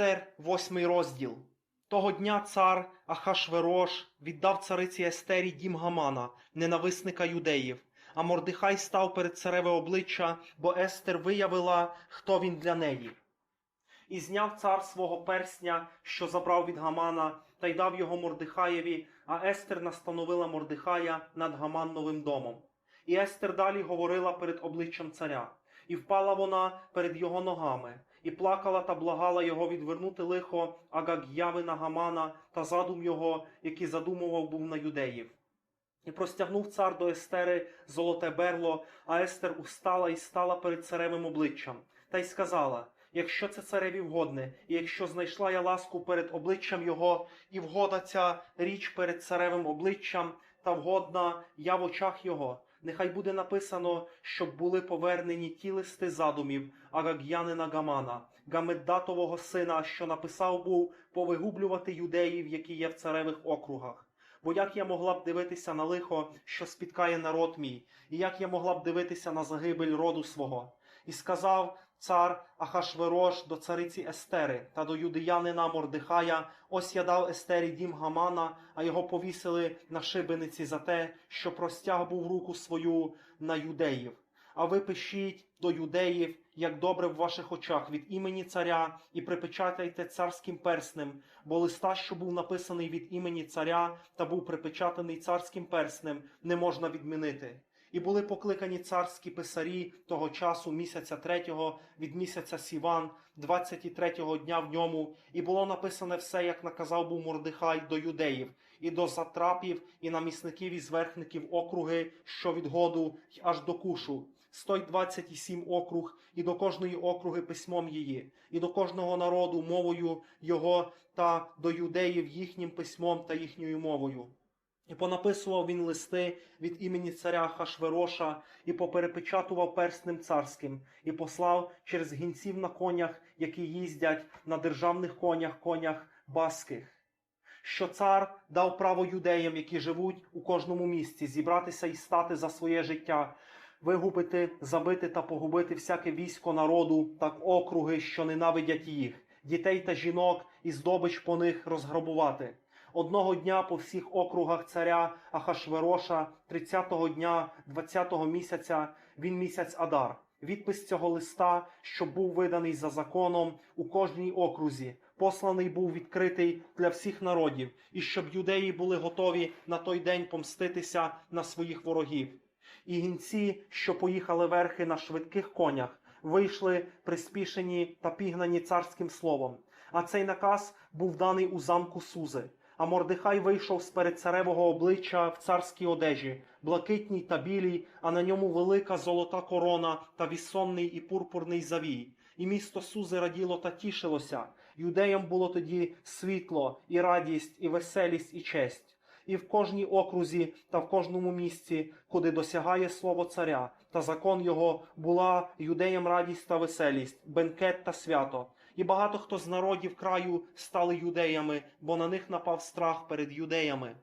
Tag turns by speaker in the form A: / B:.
A: Естер, восьмий розділ. Того дня цар Ахашверош віддав цариці Естері дім Гамана, ненависника юдеїв. А Мордихай став перед цареве обличчя, бо Естер виявила, хто він для неї. І зняв цар свого персня, що забрав від Гамана, та й дав його Мордихаєві, а Естер настановила Мордихая над Гаманновим домом. І Естер далі говорила перед обличчям царя, і впала вона перед його ногами, і плакала та благала його відвернути лихо Агаг'яви на Гамана та задум його, який задумував був на юдеїв. І простягнув цар до Естери золоте берло, а Естер устала і стала перед царевим обличчям, та й сказала: Якщо це цареві вгодне, і якщо знайшла я ласку перед обличчям його, і вгода ця річ перед царевим обличчям, та вгодна я в очах його, нехай буде написано, щоб були повернені ті листи задумів Агаг'янина Гамана, Гамеддатового сина, що написав був повигублювати юдеїв, які є в царевих округах. Бо як я могла б дивитися на лихо, що спіткає народ мій, і як я могла б дивитися на загибель роду свого? І сказав цар Ахашверош до цариці Естери та до юдеянина Мордихая: Ось я дав Естері дім Гамана, а його повісили на шибениці за те, що простяг був руку свою на юдеїв. А ви пишіть до юдеїв, як добре в ваших очах від імені царя, і припечатайте царським перснем, бо листа, що був написаний від імені царя та був припечатаний царським перснем, не можна відмінити. І були покликані царські писарі того часу, місяця третього, від місяця Сіван, 23-го дня в ньому, і було написане все, як наказав був Мордихай до юдеїв, і до затрапів, і намісників і зверхників округи, що від году й аж до кушу. 127 округ, і до кожної округи письмом її, і до кожного народу мовою його, та до юдеїв їхнім письмом та їхньою мовою. І понаписував він листи від імені царя Хашвероша, і поперепечатував перснем царським, і послав через гінців на конях, які їздять на державних конях, конях баских. Що цар дав право юдеям, які живуть у кожному місті, зібратися і стати за своє життя, вигубити, забити та погубити всяке військо народу, так округи, що ненавидять їх, дітей та жінок і здобич по них розграбувати. Одного дня по всіх округах царя Ахашвероша, 30-го дня 20-го місяця, він місяць Адар. Відпис цього листа, що був виданий за законом у кожній окрузі, посланий був відкритий для всіх народів, і щоб юдеї були готові на той день помститися на своїх ворогів. І гінці, що поїхали верхи на швидких конях, вийшли приспішені та пігнані царським словом. А цей наказ був даний у замку Сузи. А Мордихай вийшов з перед царевого обличчя в царській одежі, блакитній та білій, а на ньому велика золота корона та вісонний і пурпурний завій. І місто Сузи раділо та тішилося. Юдеям було тоді світло, і радість, і веселість, і честь. І в кожній окрузі та в кожному місці, куди досягає слово царя, та закон його була юдеям радість та веселість, бенкет та свято. І багато хто з народів краю стали юдеями, бо на них напав страх перед юдеями.